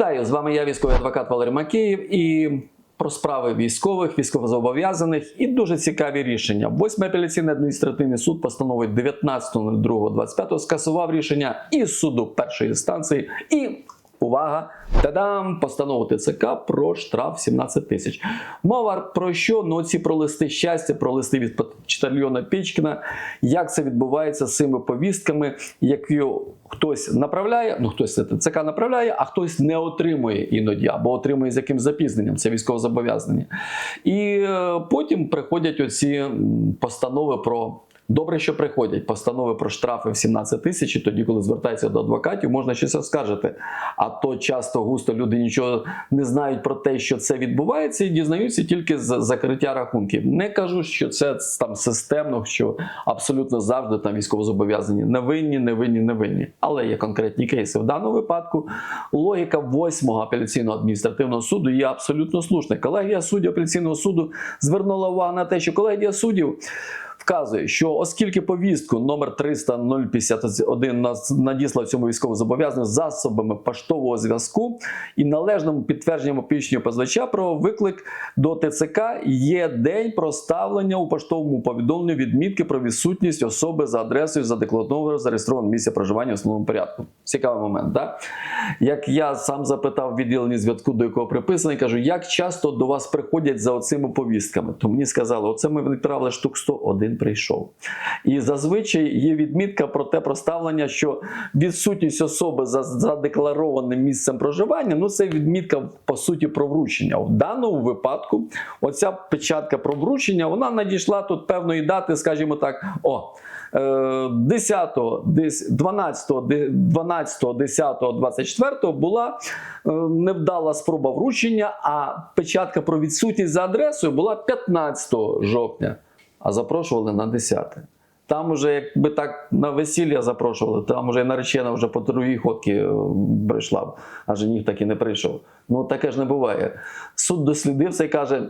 Вітаю! З вами я, військовий адвокат Валерій Макеєв і про справи військових, військовозобов'язаних і дуже цікаві рішення. Восьмий апеляційний адміністративний суд постановить 19.02.25 скасував рішення і суду першої інстанції, і увага! Та-дам! Постанову ТЦК про штраф 17 тисяч. Мова про що? Ну, ці про листи щастя, про листи від почтальйона Печкіна. Як це відбувається з цими повістками, які хтось направляє, ну хтось це ТЦК направляє, а хтось не отримує іноді, або отримує з яким запізненням. Це військовозобов'язання. І е, потім приходять оці постанови про. Добре, що приходять постанови про штрафи в 17 тисяч, тоді, коли звертаються до адвокатів, можна щось оскаржити. А то часто густо люди нічого не знають про те, що це відбувається, і дізнаються тільки з закриття рахунків. Не кажу, що це там системно, що абсолютно завжди там військовозобов'язані невинні, невинні, невинні. Але є конкретні кейси. В даному випадку логіка 8-го апеляційного адміністративного суду є абсолютно слушна. Колегія суддів апеляційного суду звернула увагу на те, що колегія суддів вказує, що оскільки повістку номер 300 051 нас- надіслав цьому військовозобов'язанню засобами поштового зв'язку і належному підтвердженням опічнього позивача про виклик до ТЦК є день проставлення у поштовому повідомленні відмітки про відсутність особи за адресою задекларованого зареєстрованого місця проживання в основному порядку. Цікавий момент, так? Як я сам запитав в відділенні зв'язку, до якого приписаний, кажу, як часто до вас приходять за оцими повістками? То мені сказали, оце ми відправили штук 100, один прийшов. І зазвичай є відмітка про те проставлення, що відсутність особи за задекларованим місцем проживання, ну це відмітка по суті про вручення. В даному випадку, оця печатка про вручення, вона надійшла тут певної дати, скажімо так, о. е, 10, десь 12, 12, 10, 24 була е, невдала спроба вручення, а печатка про відсутність за адресою була 15 жовтня, а запрошували на 10. Там уже, якби так на весілля запрошували, там уже наречена вже по другій ходці е, прийшла, а жених так і не прийшов. Ну таке ж не буває. Суд дослідив це і каже: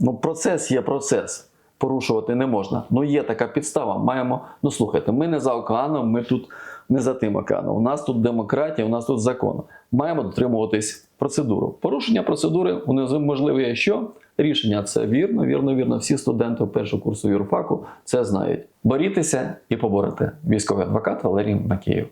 ну, процес є процес. Порушувати не можна. Ну є така підстава. Маємо. Ну слухайте, ми не за океаном, ми тут не за тим океаном. У нас тут демократія, у нас тут закон. Маємо дотримуватись процедуру. Порушення процедури унеможливує що? Рішення це вірно, вірно, вірно. Всі студенти першого курсу юрфаку це знають. Борітеся і поборете. Військовий адвокат Валерій Макеєв.